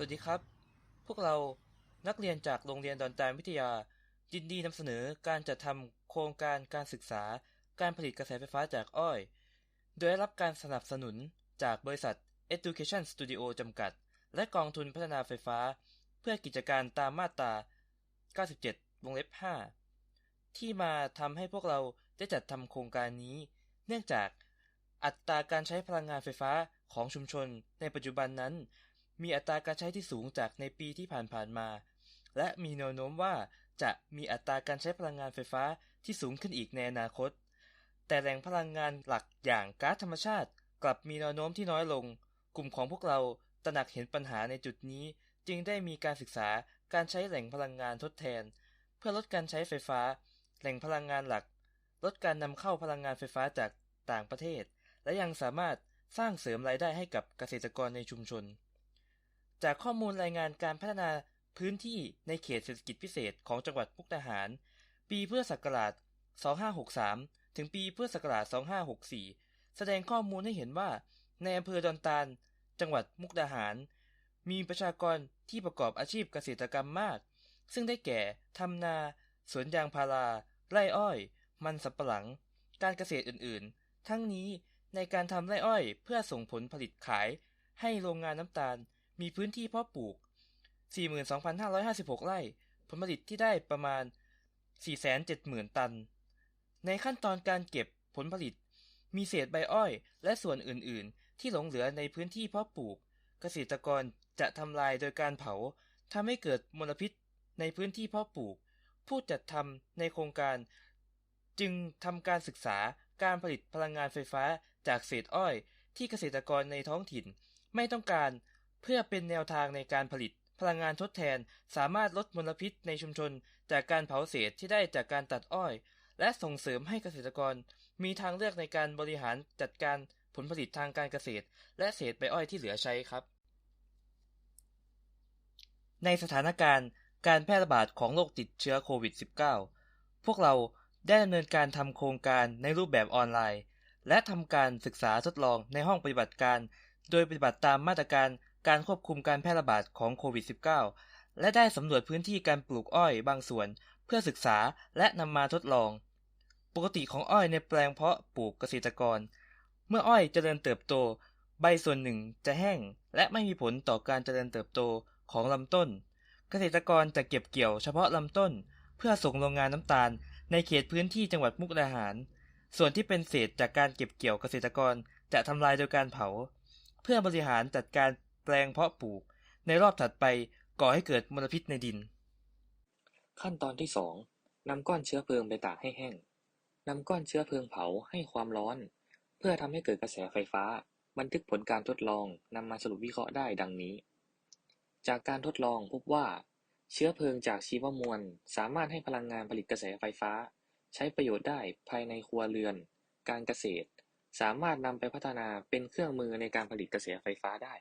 สวัสดีครับ พวกเรานักเรียนจากโรงเรียนดอนจานวิทยา ยินดีนำเสนอการจัดทำโครงการการศึกษาการผลิตกระแสไฟฟ้าจากอ้อย โดยได้รับการสนับสนุนจากบริษัท Education Studio จำกัด และกองทุนพัฒนาไฟฟ้า เพื่อกิจการตามมาตรา 97 วงเล็บ 5 ที่มาทำให้พวกเราได้จัดทำโครงการนี้ เนื่องจากอัตราการใช้พลังงานไฟฟ้าของชุมชนในปัจจุบันนั้น มีอัตราการใช้ที่สูงจากในปีที่ผ่านๆมา และมีแนวโน้มว่าจะมีอัตราการใช้พลังงานไฟฟ้าที่สูงขึ้นอีกในอนาคต แต่แหล่งพลังงานหลักอย่างก๊าซธรรมชาติ กลับมีแนวโน้มที่น้อยลง กลุ่มของพวกเราตระหนักเห็นปัญหาในจุดนี้ จึงได้มีการศึกษาการใช้แหล่งพลังงานทดแทน เพื่อลดการใช้ไฟฟ้า แหล่งพลังงานหลัก ลดการนำเข้าพลังงานไฟฟ้าจากต่างประเทศ และยังสามารถสร้างเสริมรายได้ให้กับเกษตรกรในชุมชน จากข้อมูลรายงานการพัฒนาพื้นที่ในเขตเศรษฐกิจพิเศษของจังหวัดมุกดาหาร ปีเพุทธศักราช 2563 ถึงปีเพุทธศักราช 2564 แสดงข้อมูลให้เห็นว่า ในอำเภอดอนตาล จังหวัดมุกดาหาร มีประชากรที่ประกอบอาชีพเกษตรกรรมมาก ซึ่งได้แก่ทำนา สวนยางพารา ไร่อ้อย มันสำปะหลัง การเกษตรอื่นๆ ทั้งนี้ในการทำไร่อ้อยเพื่อส่งผลผลิตขาย ให้โรงงานน้ำตาล มีพื้นที่เพาะปลูก 42,556 ไร่ ผลผลิตที่ได้ประมาณ 470,000 ตัน ในขั้นตอนการเก็บผลผลิต มีเศษใบอ้อยและส่วนอื่น ๆ ที่หลงเหลือในพื้นที่เพาะปลูก เกษตรกรจะทำลายโดยการเผาทำให้เกิดมลพิษในพื้นที่เพาะปลูก ผู้จัดทำในโครงการ จึงทำการศึกษาการผลิตพลังงานไฟฟ้าจากเศษอ้อยที่เกษตรกรในท้องถิ่น ไม่ต้องการ เพื่อเป็นแนวทางในการผลิต พลังงานทดแทนสามารถลดมลพิษในชุมชน จากการเผาเศษที่ได้จากการตัดอ้อย และส่งเสริมให้เกษตรกร มีทางเลือกในการบริหารจัดการผลผลิตทางการเกษตร และเศษใบอ้อยที่เหลือใช้ครับ ในสถานการณ์การแพร่ระบาดของโรคติดเชื้อโควิด -19 พวกเราได้ดำเนินการทำโครงการในรูปแบบออนไลน์ และทำการศึกษาทดลองในห้องปฏิบัติการ โดยปฏิบัติตามมาตรการ การควบคุมการแพร่ระบาดของโควิด -19 และได้สำรวจพื้นที่การปลูกอ้อยบางส่วน เพื่อศึกษาและนำมาทดลอง ปกติของอ้อยในแปลงเพาะปลูกเกษตรกร เมื่ออ้อยเจริญเติบโต ใบส่วนหนึ่งจะแห้ง และไม่มีผลต่อการเจริญเติบโตของลำต้น เกษตรกรจะเก็บเกี่ยวเฉพาะลำต้น เพื่อส่งโรงงานน้ำตาล ในเขตพื้นที่จังหวัดมุกดาหาร ส่วนที่เป็นเศษจากการเก็บเกี่ยวเกษตรกรจะทำลายโดยการเผา เพื่อบริหารจัดการ ปลงเพาะปลูก ในรอบถัดไปก่อให้เกิดมลพิษในดิน ขั้นตอนที่สองนำก้อนเชื้อเพลิงไปตากให้แห้งนำก้อนเชื้อเพลิงเผาให้ความร้อน เพื่อทำให้เกิดกระแสไฟฟ้า บันทึกผลการทดลองนำมาสรุปวิเคราะห์ได้ดังนี้ จากการทดลองพบว่า เชื้อเพลิงจากชีวมวล สามารถให้พลังงานผลิตกระแสไฟฟ้า ใช้ประโยชน์ได้ภายในครัวเรือน การเกษตร สามารถนำไปพัฒนาเป็นเครื่องมือในการผลิตกระแสไฟฟ้าได้